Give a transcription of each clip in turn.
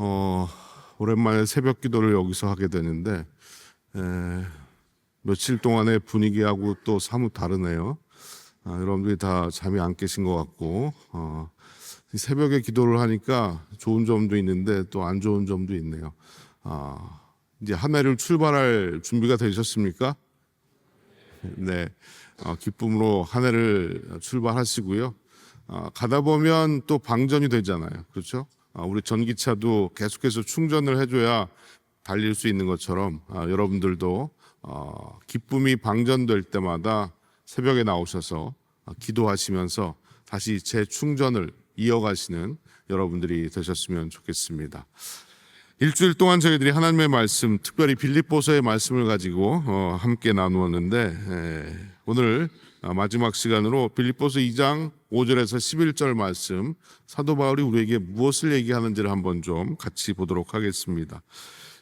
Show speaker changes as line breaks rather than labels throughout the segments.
어, 오랜만에 새벽 기도를 여기서 하게 되는데 에, 며칠 동안의 분위기하고 또 사뭇 다르네요. 아, 여러분들이 다 잠이 안 깨신 것 같고 어, 이 새벽에 기도를 하니까 좋은 점도 있는데 또 안 좋은 점도 있네요. 아, 이제 한 해를 출발할 준비가 되셨습니까? 네, 어, 기쁨으로 한 해를 출발하시고요. 아, 가다 보면 또 방전이 되잖아요. 그렇죠? 아, 우리 전기차도 계속해서 충전을 해줘야 달릴 수 있는 것처럼 아, 여러분들도 어, 기쁨이 방전될 때마다 새벽에 나오셔서 아, 기도하시면서 다시 재충전을 이어가시는 여러분들이 되셨으면 좋겠습니다. 일주일 동안 저희들이 하나님의 말씀, 특별히 빌립보서의 말씀을 가지고 어, 함께 나누었는데 에, 오늘 아, 마지막 시간으로 빌립보서 2장 5절에서 11절 말씀 사도 바울이 우리에게 무엇을 얘기하는지를 한번 좀 같이 보도록 하겠습니다.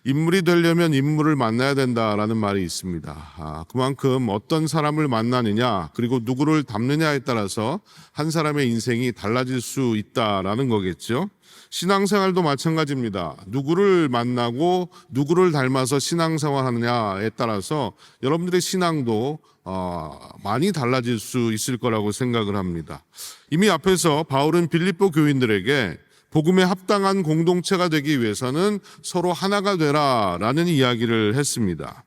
인물이 되려면 인물을 만나야 된다라는 말이 있습니다. 아, 그만큼 어떤 사람을 만나느냐 그리고 누구를 닮느냐에 따라서 한 사람의 인생이 달라질 수 있다라는 거겠죠. 신앙생활도 마찬가지입니다. 누구를 만나고 누구를 닮아서 신앙생활 하느냐에 따라서 여러분들의 신앙도 어, 많이 달라질 수 있을 거라고 생각을 합니다. 이미 앞에서 바울은 빌립보 교인들에게 복음에 합당한 공동체가 되기 위해서는 서로 하나가 되라라는 이야기를 했습니다.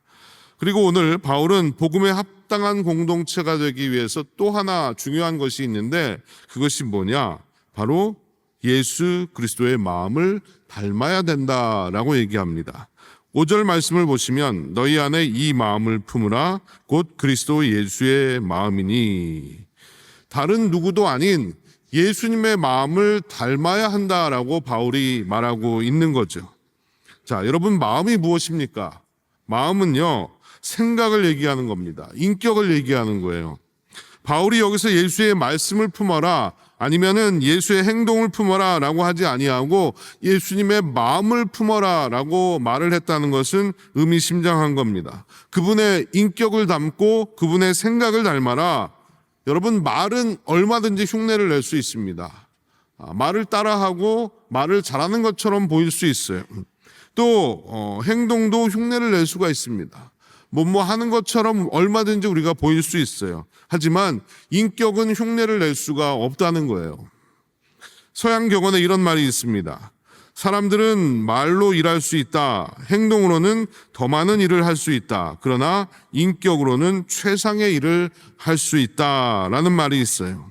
그리고 오늘 바울은 복음에 합당한 공동체가 되기 위해서 또 하나 중요한 것이 있는데 그것이 뭐냐? 바로 예수 그리스도의 마음을 닮아야 된다라고 얘기합니다. 5절 말씀을 보시면 너희 안에 이 마음을 품으라 곧 그리스도 예수의 마음이니 다른 누구도 아닌 예수님의 마음을 닮아야 한다라고 바울이 말하고 있는 거죠. 자, 여러분 마음이 무엇입니까? 마음은요, 생각을 얘기하는 겁니다. 인격을 얘기하는 거예요. 바울이 여기서 예수의 말씀을 품어라 아니면은 예수의 행동을 품어라라고 하지 아니하고 예수님의 마음을 품어라라고 말을 했다는 것은 의미심장한 겁니다. 그분의 인격을 담고 그분의 생각을 닮아라. 여러분 말은 얼마든지 흉내를 낼 수 있습니다. 아, 말을 따라하고 말을 잘하는 것처럼 보일 수 있어요. 또 어, 행동도 흉내를 낼 수가 있습니다. 뭐뭐 하는 것처럼 얼마든지 우리가 보일 수 있어요. 하지만 인격은 흉내를 낼 수가 없다는 거예요. 서양 격언에 이런 말이 있습니다. 사람들은 말로 일할 수 있다. 행동으로는 더 많은 일을 할 수 있다. 그러나 인격으로는 최상의 일을 할 수 있다 라는 말이 있어요.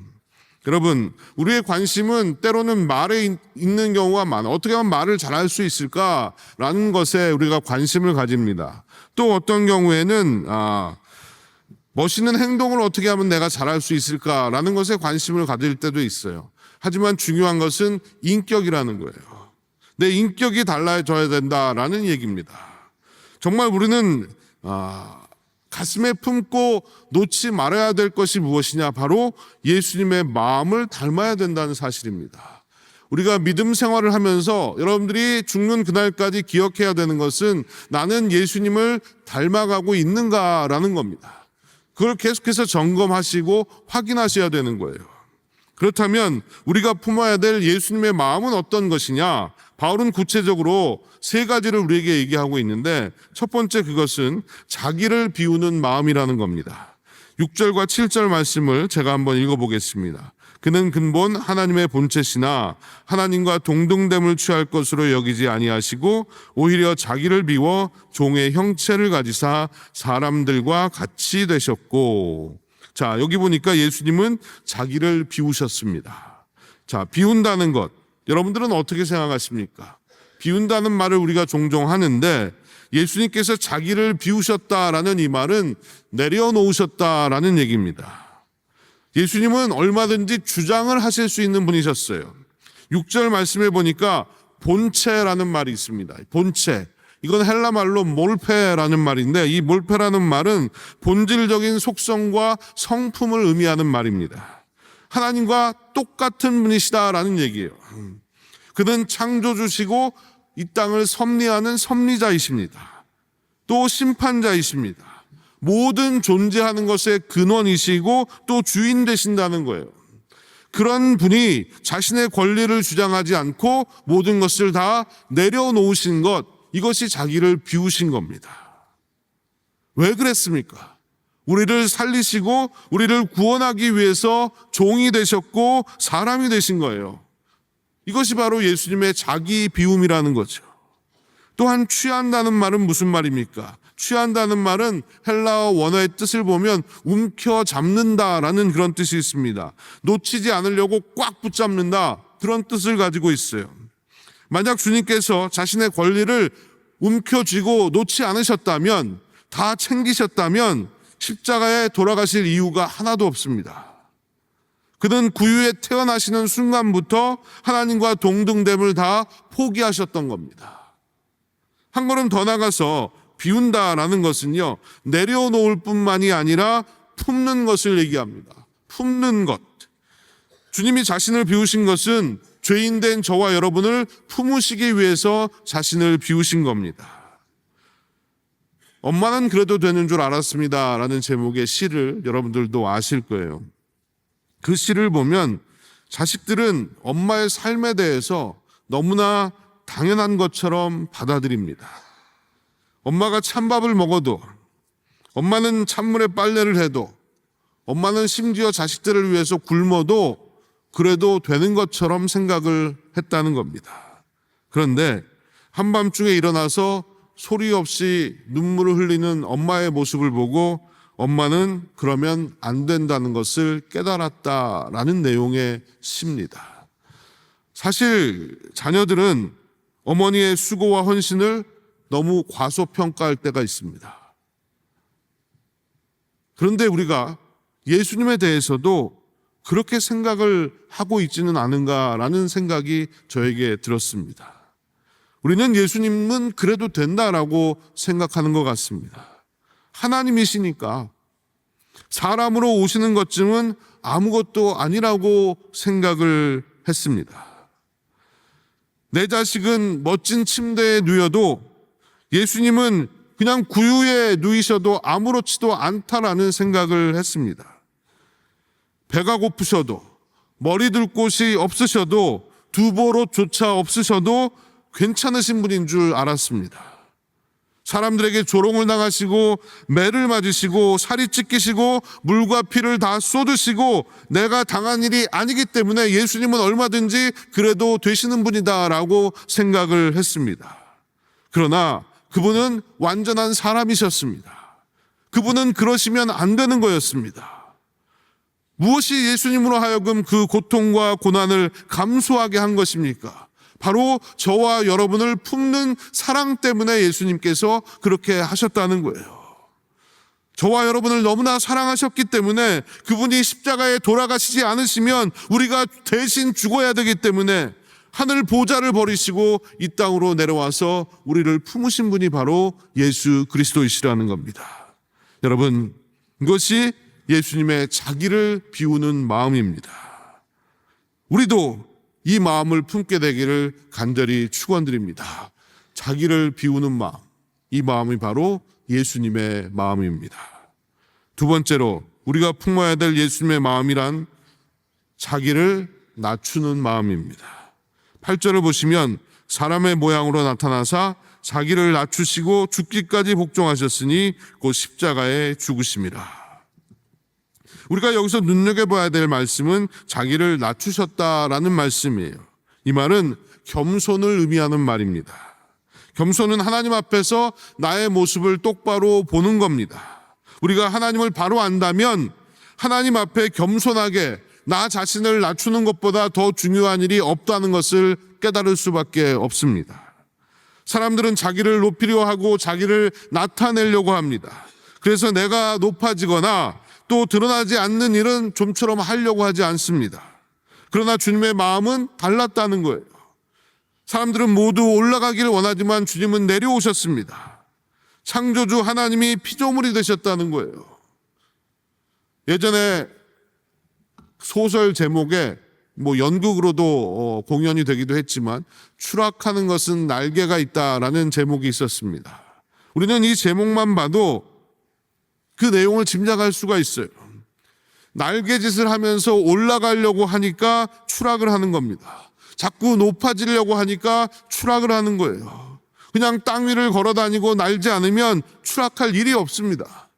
여러분, 우리의 관심은 때로는 말에 있- 있는 경우가 많아. 어떻게 하면 말을 잘할 수 있을까라는 것에 우리가 관심을 가집니다. 또 어떤 경우에는 아, 멋있는 행동을 어떻게 하면 내가 잘할 수 있을까라는 것에 관심을 가질 때도 있어요. 하지만 중요한 것은 인격이라는 거예요. 내 인격이 달라져야 된다라는 얘기입니다. 정말 우리는 아, 가슴에 품고 놓지 말아야 될 것이 무엇이냐? 바로 예수님의 마음을 닮아야 된다는 사실입니다. 우리가 믿음 생활을 하면서 여러분들이 죽는 그날까지 기억해야 되는 것은 나는 예수님을 닮아가고 있는가라는 겁니다. 그걸 계속해서 점검하시고 확인하셔야 되는 거예요. 그렇다면 우리가 품어야 될 예수님의 마음은 어떤 것이냐? 바울은 구체적으로 세 가지를 우리에게 얘기하고 있는데 첫 번째 그것은 자기를 비우는 마음이라는 겁니다. 6절과 7절 말씀을 제가 한번 읽어보겠습니다. 그는 근본 하나님의 본체시나 하나님과 동등됨을 취할 것으로 여기지 아니하시고 오히려 자기를 비워 종의 형체를 가지사 사람들과 같이 되셨고 자, 여기 보니까 예수님은 자기를 비우셨습니다. 자, 비운다는 것. 여러분들은 어떻게 생각하십니까? 비운다는 말을 우리가 종종 하는데 예수님께서 자기를 비우셨다라는 이 말은 내려놓으셨다라는 얘기입니다. 예수님은 얼마든지 주장을 하실 수 있는 분이셨어요. 6절 말씀에 보니까 본체라는 말이 있습니다. 본체. 이건 헬라 말로 몰페라는 말인데 이 몰페라는 말은 본질적인 속성과 성품을 의미하는 말입니다. 하나님과 똑같은 분이시다라는 얘기예요. 그는 창조주시고 이 땅을 섭리하는 섭리자이십니다. 또 심판자이십니다. 모든 존재하는 것의 근원이시고 또 주인 되신다는 거예요. 그런 분이 자신의 권리를 주장하지 않고 모든 것을 다 내려놓으신 것, 이것이 자기를 비우신 겁니다. 왜 그랬습니까? 우리를 살리시고 우리를 구원하기 위해서 종이 되셨고 사람이 되신 거예요. 이것이 바로 예수님의 자기 비움이라는 거죠. 또한 취한다는 말은 무슨 말입니까? 취한다는 말은 헬라어 원어의 뜻을 보면 움켜 잡는다라는 그런 뜻이 있습니다. 놓치지 않으려고 꽉 붙잡는다 그런 뜻을 가지고 있어요. 만약 주님께서 자신의 권리를 움켜쥐고 놓지 않으셨다면 다 챙기셨다면 십자가에 돌아가실 이유가 하나도 없습니다. 그는 구유에 태어나시는 순간부터 하나님과 동등됨을 다 포기하셨던 겁니다. 한 걸음 더 나가서 비운다라는 것은요, 내려놓을 뿐만이 아니라 품는 것을 얘기합니다. 품는 것. 주님이 자신을 비우신 것은 죄인된 저와 여러분을 품으시기 위해서 자신을 비우신 겁니다. 엄마는 그래도 되는 줄 알았습니다. 라는 제목의 시를 여러분들도 아실 거예요. 그 시를 보면 자식들은 엄마의 삶에 대해서 너무나 당연한 것처럼 받아들입니다. 엄마가 찬밥을 먹어도, 엄마는 찬물에 빨래를 해도, 엄마는 심지어 자식들을 위해서 굶어도 그래도 되는 것처럼 생각을 했다는 겁니다. 그런데 한밤중에 일어나서 소리 없이 눈물을 흘리는 엄마의 모습을 보고 엄마는 그러면 안 된다는 것을 깨달았다라는 내용의 시입니다. 사실 자녀들은 어머니의 수고와 헌신을 너무 과소평가할 때가 있습니다. 그런데 우리가 예수님에 대해서도 그렇게 생각을 하고 있지는 않은가라는 생각이 저에게 들었습니다. 우리는 예수님은 그래도 된다라고 생각하는 것 같습니다. 하나님이시니까 사람으로 오시는 것쯤은 아무것도 아니라고 생각을 했습니다. 내 자식은 멋진 침대에 누워도 예수님은 그냥 구유에 누이셔도 아무렇지도 않다라는 생각을 했습니다. 배가 고프셔도 머리 둘 곳이 없으셔도 두보로조차 없으셔도 괜찮으신 분인 줄 알았습니다. 사람들에게 조롱을 당하시고 매를 맞으시고 살이 찢기시고 물과 피를 다 쏟으시고 내가 당한 일이 아니기 때문에 예수님은 얼마든지 그래도 되시는 분이다라고 생각을 했습니다. 그러나 그분은 완전한 사람이셨습니다. 그분은 그러시면 안 되는 거였습니다. 무엇이 예수님으로 하여금 그 고통과 고난을 감수하게 한 것입니까? 바로 저와 여러분을 품는 사랑 때문에 예수님께서 그렇게 하셨다는 거예요. 저와 여러분을 너무나 사랑하셨기 때문에 그분이 십자가에 돌아가시지 않으시면 우리가 대신 죽어야 되기 때문에 하늘 보좌를 버리시고 이 땅으로 내려와서 우리를 품으신 분이 바로 예수 그리스도이시라는 겁니다. 여러분, 이것이 예수님의 자기를 비우는 마음입니다. 우리도 이 마음을 품게 되기를 간절히 축원드립니다. 자기를 비우는 마음, 이 마음이 바로 예수님의 마음입니다. 두 번째로 우리가 품어야 될 예수님의 마음이란 자기를 낮추는 마음입니다. 8절을 보시면 사람의 모양으로 나타나사 자기를 낮추시고 죽기까지 복종하셨으니 곧 십자가에 죽으심이라. 우리가 여기서 눈여겨봐야 될 말씀은 자기를 낮추셨다라는 말씀이에요. 이 말은 겸손을 의미하는 말입니다. 겸손은 하나님 앞에서 나의 모습을 똑바로 보는 겁니다. 우리가 하나님을 바로 안다면 하나님 앞에 겸손하게 나 자신을 낮추는 것보다 더 중요한 일이 없다는 것을 깨달을 수밖에 없습니다. 사람들은 자기를 높이려 하고 자기를 나타내려고 합니다. 그래서 내가 높아지거나 또 드러나지 않는 일은 좀처럼 하려고 하지 않습니다. 그러나 주님의 마음은 달랐다는 거예요. 사람들은 모두 올라가기를 원하지만 주님은 내려오셨습니다. 창조주 하나님이 피조물이 되셨다는 거예요. 예전에 소설 제목에 뭐 연극으로도 어, 공연이 되기도 했지만 추락하는 것은 날개가 있다라는 제목이 있었습니다. 우리는 이 제목만 봐도 그 내용을 짐작할 수가 있어요. 날개짓을 하면서 올라가려고 하니까 추락을 하는 겁니다. 자꾸 높아지려고 하니까 추락을 하는 거예요. 그냥 땅 위를 걸어 다니고 날지 않으면 추락할 일이 없습니다.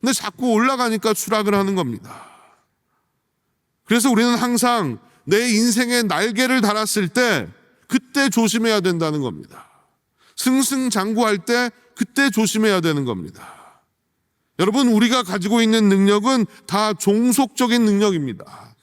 근데 자꾸 올라가니까 추락을 하는 겁니다. 그래서 우리는 항상 내 인생에 날개를 달았을 때 그때 조심해야 된다는 겁니다. 승승장구할 때 그때 조심해야 되는 겁니다. 여러분, 우리가 가지고 있는 능력은 다 종속적인 능력입니다.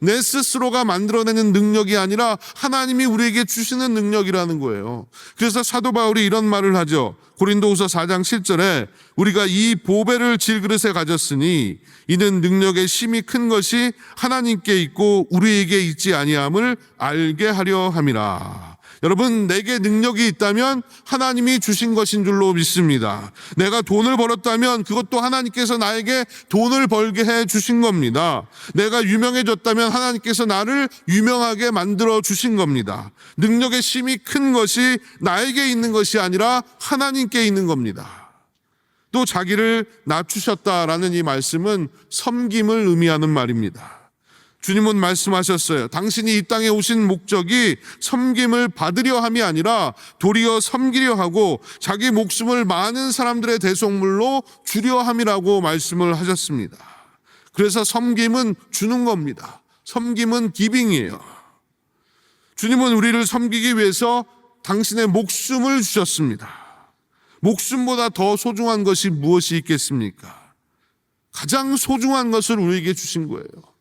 내 스스로가 만들어내는 능력이 아니라 하나님이 우리에게 주시는 능력이라는 거예요. 그래서 사도 바울이 이런 말을 하죠. 고린도후서 4장 7절에 우리가 이 보배를 질그릇에 가졌으니 이는 능력의 심이 큰 것이 하나님께 있고 우리에게 있지 아니함을 알게 하려 함이라. 여러분, 내게 능력이 있다면 하나님이 주신 것인 줄로 믿습니다. 내가 돈을 벌었다면 그것도 하나님께서 나에게 돈을 벌게 해 주신 겁니다. 내가 유명해졌다면 하나님께서 나를 유명하게 만들어 주신 겁니다. 능력의 심이 큰 것이 나에게 있는 것이 아니라 하나님께 있는 겁니다. 또 자기를 낮추셨다라는 이 말씀은 섬김을 의미하는 말입니다. 주님은 말씀하셨어요. 당신이 이 땅에 오신 목적이 섬김을 받으려 함이 아니라 도리어 섬기려 하고 자기 목숨을 많은 사람들의 대속물로 주려 함이라고 말씀을 하셨습니다. 그래서 섬김은 주는 겁니다. 섬김은 기빙이에요. 주님은 우리를 섬기기 위해서 당신의 목숨을 주셨습니다. 목숨보다 더 소중한 것이 무엇이 있겠습니까? 가장 소중한 것을 우리에게 주신 거예요.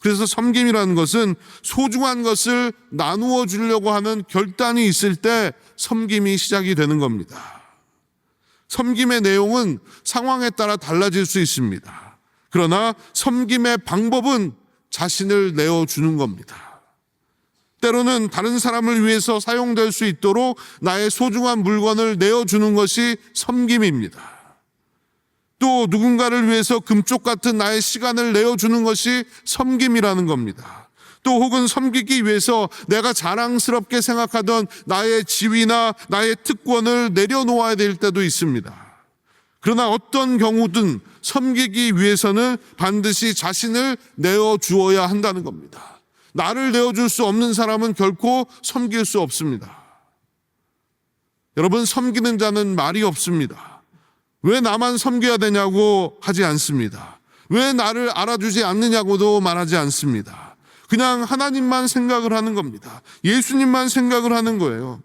그래서 섬김이라는 것은 소중한 것을 나누어 주려고 하는 결단이 있을 때 섬김이 시작이 되는 겁니다. 섬김의 내용은 상황에 따라 달라질 수 있습니다. 그러나 섬김의 방법은 자신을 내어주는 겁니다. 때로는 다른 사람을 위해서 사용될 수 있도록 나의 소중한 물건을 내어주는 것이 섬김입니다. 또 누군가를 위해서 금쪽 같은 나의 시간을 내어주는 것이 섬김이라는 겁니다. 또 혹은 섬기기 위해서 내가 자랑스럽게 생각하던 나의 지위나 나의 특권을 내려놓아야 될 때도 있습니다. 그러나 어떤 경우든 섬기기 위해서는 반드시 자신을 내어주어야 한다는 겁니다. 나를 내어줄 수 없는 사람은 결코 섬길 수 없습니다. 여러분, 섬기는 자는 말이 없습니다. 왜 나만 섬겨야 되냐고 하지 않습니다. 왜 나를 알아주지 않느냐고도 말하지 않습니다. 그냥 하나님만 생각을 하는 겁니다. 예수님만 생각을 하는 거예요.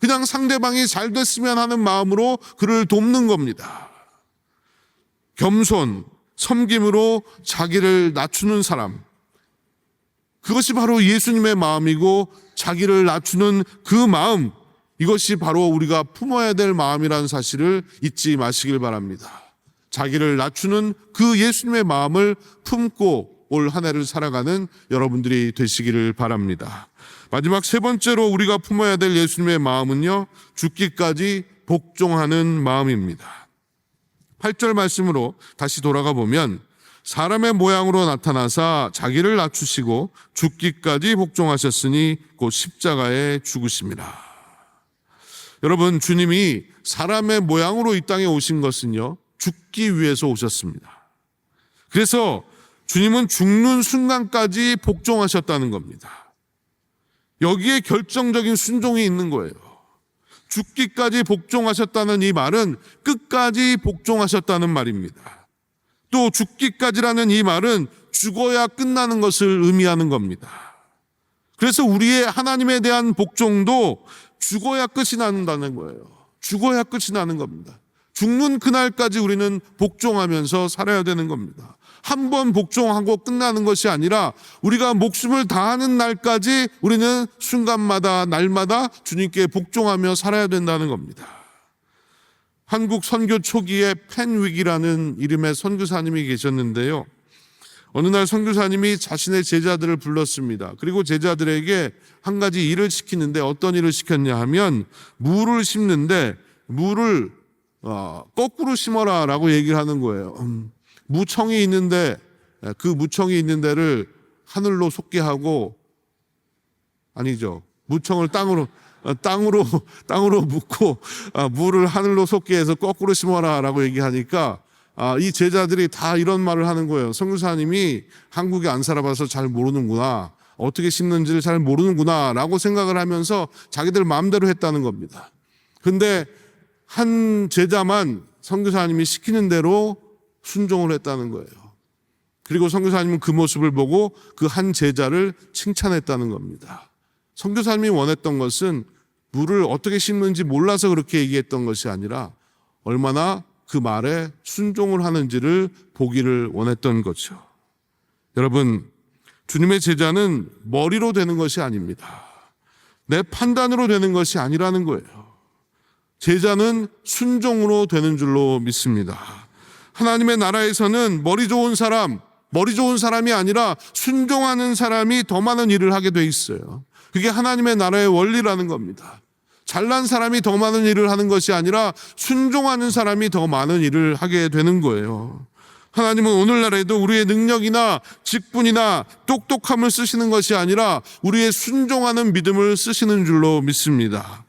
그냥 상대방이 잘 됐으면 하는 마음으로 그를 돕는 겁니다. 겸손, 섬김으로 자기를 낮추는 사람. 그것이 바로 예수님의 마음이고 자기를 낮추는 그 마음, 이것이 바로 우리가 품어야 될 마음이라는 사실을 잊지 마시길 바랍니다. 자기를 낮추는 그 예수님의 마음을 품고 올 한 해를 살아가는 여러분들이 되시기를 바랍니다. 마지막 세 번째로 우리가 품어야 될 예수님의 마음은요, 죽기까지 복종하는 마음입니다. 8절 말씀으로 다시 돌아가 보면 사람의 모양으로 나타나사 자기를 낮추시고 죽기까지 복종하셨으니 곧 십자가에 죽으심이라. 여러분, 주님이 사람의 모양으로 이 땅에 오신 것은요, 죽기 위해서 오셨습니다. 그래서 주님은 죽는 순간까지 복종하셨다는 겁니다. 여기에 결정적인 순종이 있는 거예요. 죽기까지 복종하셨다는 이 말은 끝까지 복종하셨다는 말입니다. 또 죽기까지라는 이 말은 죽어야 끝나는 것을 의미하는 겁니다. 그래서 우리의 하나님에 대한 복종도 죽어야 끝이 난다는 거예요. 죽어야 끝이 나는 겁니다. 죽는 그날까지 우리는 복종하면서 살아야 되는 겁니다. 한 번 복종하고 끝나는 것이 아니라 우리가 목숨을 다하는 날까지 우리는 순간마다 날마다 주님께 복종하며 살아야 된다는 겁니다. 한국 선교 초기에 펜윅이라는 이름의 선교사님이 계셨는데요. 어느 날 선교사님이 자신의 제자들을 불렀습니다. 그리고 제자들에게 한 가지 일을 시키는데 어떤 일을 시켰냐 하면 물을 심는데 물을 어, 거꾸로 심어라라고 얘기를 하는 거예요. 음, 무청이 있는데 그 무청이 있는 데를 하늘로 솟게 하고 아니죠. 무청을 땅으로 어, 땅으로 땅으로 묻고 아, 물을 하늘로 솟게 해서 거꾸로 심어라라고 얘기하니까 아, 이 제자들이 다 이런 말을 하는 거예요. 선교사님이 한국에 안 살아봐서 잘 모르는구나. 어떻게 씹는지를 잘 모르는구나. 라고 생각을 하면서 자기들 마음대로 했다는 겁니다. 근데 한 제자만 선교사님이 시키는 대로 순종을 했다는 거예요. 그리고 선교사님은 그 모습을 보고 그 한 제자를 칭찬했다는 겁니다. 선교사님이 원했던 것은 물을 어떻게 씹는지 몰라서 그렇게 얘기했던 것이 아니라 얼마나 그 말에 순종을 하는지를 보기를 원했던 거죠. 여러분, 주님의 제자는 머리로 되는 것이 아닙니다. 내 판단으로 되는 것이 아니라는 거예요. 제자는 순종으로 되는 줄로 믿습니다. 하나님의 나라에서는 머리 좋은 사람, 머리 좋은 사람이 아니라 순종하는 사람이 더 많은 일을 하게 돼 있어요. 그게 하나님의 나라의 원리라는 겁니다. 잘난 사람이 더 많은 일을 하는 것이 아니라 순종하는 사람이 더 많은 일을 하게 되는 거예요. 하나님은 오늘날에도 우리의 능력이나 직분이나 똑똑함을 쓰시는 것이 아니라 우리의 순종하는 믿음을 쓰시는 줄로 믿습니다.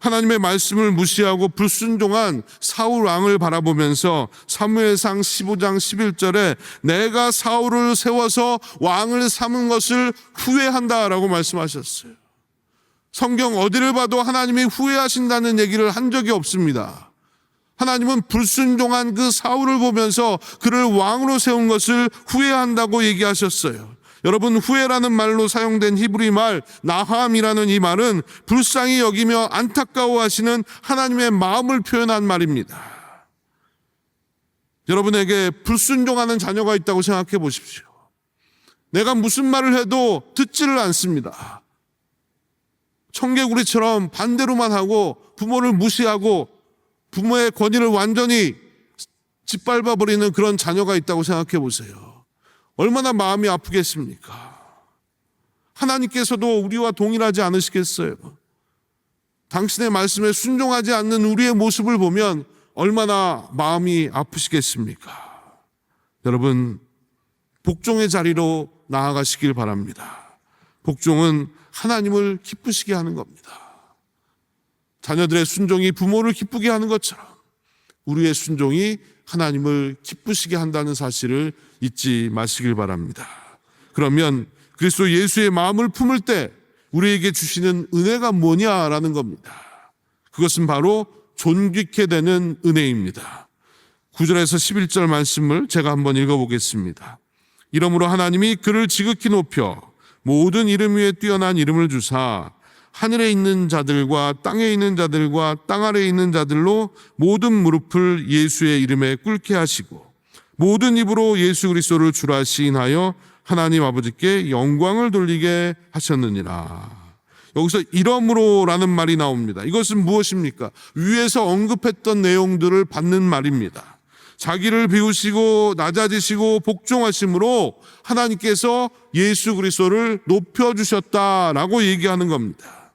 하나님의 말씀을 무시하고 불순종한 사울 왕을 바라보면서 사무엘상 15장 11절에 내가 사울을 세워서 왕을 삼은 것을 후회한다라고 말씀하셨어요. 성경 어디를 봐도 하나님이 후회하신다는 얘기를 한 적이 없습니다. 하나님은 불순종한 그 사울을 보면서 그를 왕으로 세운 것을 후회한다고 얘기하셨어요. 여러분 후회라는 말로 사용된 히브리 말 나함이라는 이 말은 불쌍히 여기며 안타까워하시는 하나님의 마음을 표현한 말입니다. 여러분에게 불순종하는 자녀가 있다고 생각해 보십시오. 내가 무슨 말을 해도 듣지를 않습니다. 청개구리처럼 반대로만 하고 부모를 무시하고 부모의 권위를 완전히 짓밟아 버리는 그런 자녀가 있다고 생각해 보세요. 얼마나 마음이 아프겠습니까? 하나님께서도 우리와 동일하지 않으시겠어요? 당신의 말씀에 순종하지 않는 우리의 모습을 보면 얼마나 마음이 아프시겠습니까? 여러분, 복종의 자리로 나아가시길 바랍니다. 복종은 하나님을 기쁘시게 하는 겁니다. 자녀들의 순종이 부모를 기쁘게 하는 것처럼 우리의 순종이 하나님을 기쁘시게 한다는 사실을 잊지 마시길 바랍니다. 그러면 그리스도 예수의 마음을 품을 때 우리에게 주시는 은혜가 뭐냐라는 겁니다. 그것은 바로 존귀케 되는 은혜입니다. 9절에서 11절 말씀을 제가 한번 읽어보겠습니다. 이러므로 하나님이 그를 지극히 높여 모든 이름 위에 뛰어난 이름을 주사 하늘에 있는 자들과 땅에 있는 자들과 땅 아래에 있는 자들로 모든 무릎을 예수의 이름에 꿇게 하시고 모든 입으로 예수 그리스도를 주라 시인하여 하나님 아버지께 영광을 돌리게 하셨느니라. 여기서 이러므로라는 말이 나옵니다. 이것은 무엇입니까? 위에서 언급했던 내용들을 받는 말입니다. 자기를 비우시고 낮아지시고 복종하심으로 하나님께서 예수 그리스도를 높여 주셨다라고 얘기하는 겁니다.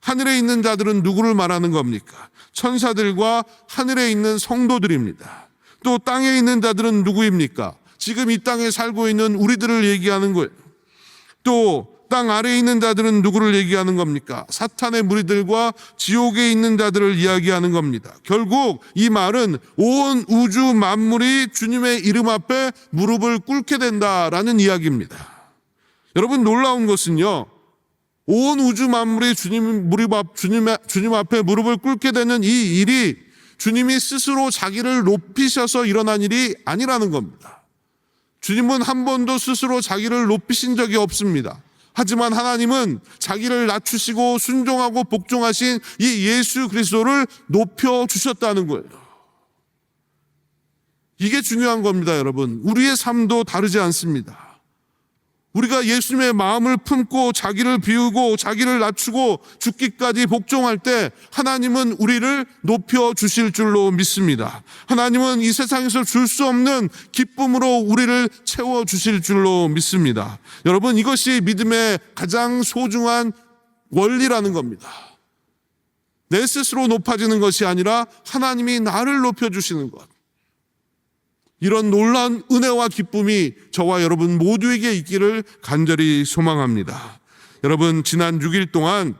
하늘에 있는 자들은 누구를 말하는 겁니까? 천사들과 하늘에 있는 성도들입니다. 또 땅에 있는 자들은 누구입니까? 지금 이 땅에 살고 있는 우리들을 얘기하는 거예요. 또 땅 아래에 있는 자들은 누구를 얘기하는 겁니까? 사탄의 무리들과 지옥에 있는 자들을 이야기하는 겁니다. 결국 이 말은 온 우주 만물이 주님의 이름 앞에 무릎을 꿇게 된다라는 이야기입니다. 여러분 놀라운 것은요. 온 우주 만물이 주님 무릎 앞 주님 주님 앞에 무릎을 꿇게 되는 이 일이 주님이 스스로 자기를 높이셔서 일어난 일이 아니라는 겁니다. 주님은 한 번도 스스로 자기를 높이신 적이 없습니다. 하지만 하나님은 자기를 낮추시고 순종하고 복종하신 이 예수 그리스도를 높여 주셨다는 거예요. 이게 중요한 겁니다, 여러분. 우리의 삶도 다르지 않습니다. 우리가 예수님의 마음을 품고 자기를 비우고 자기를 낮추고 죽기까지 복종할 때 하나님은 우리를 높여 주실 줄로 믿습니다. 하나님은 이 세상에서 줄 수 없는 기쁨으로 우리를 채워 주실 줄로 믿습니다. 여러분 이것이 믿음의 가장 소중한 원리라는 겁니다. 내 스스로 높아지는 것이 아니라 하나님이 나를 높여 주시는 것. 이런 놀라운 은혜와 기쁨이 저와 여러분 모두에게 있기를 간절히 소망합니다. 여러분, 지난 6일 동안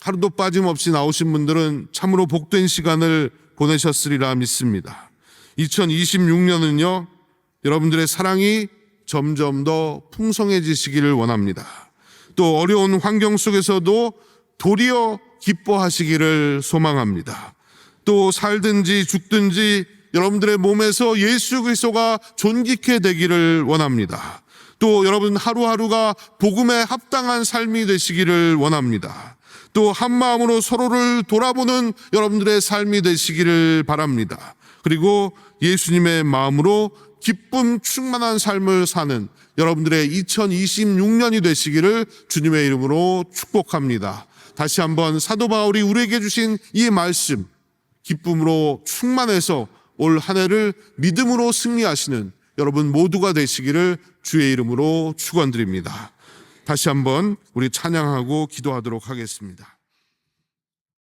하루도 빠짐없이 나오신 분들은 참으로 복된 시간을 보내셨으리라 믿습니다. 2026년은요, 여러분들의 사랑이 점점 더 풍성해지시기를 원합니다. 또 어려운 환경 속에서도 도리어 기뻐하시기를 소망합니다. 또 살든지 죽든지 여러분들의 몸에서 예수 그리스도가 존귀케 되기를 원합니다. 또 여러분 하루하루가 복음에 합당한 삶이 되시기를 원합니다. 또 한 마음으로 서로를 돌아보는 여러분들의 삶이 되시기를 바랍니다. 그리고 예수님의 마음으로 기쁨 충만한 삶을 사는 여러분들의 2026년이 되시기를 주님의 이름으로 축복합니다. 다시 한번 사도 바울이 우리에게 주신 이 말씀 기쁨으로 충만해서 올 한 해를 믿음으로 승리하시는 여러분 모두가 되시기를 주의 이름으로 축원드립니다. 다시 한번 우리 찬양하고 기도하도록 하겠습니다.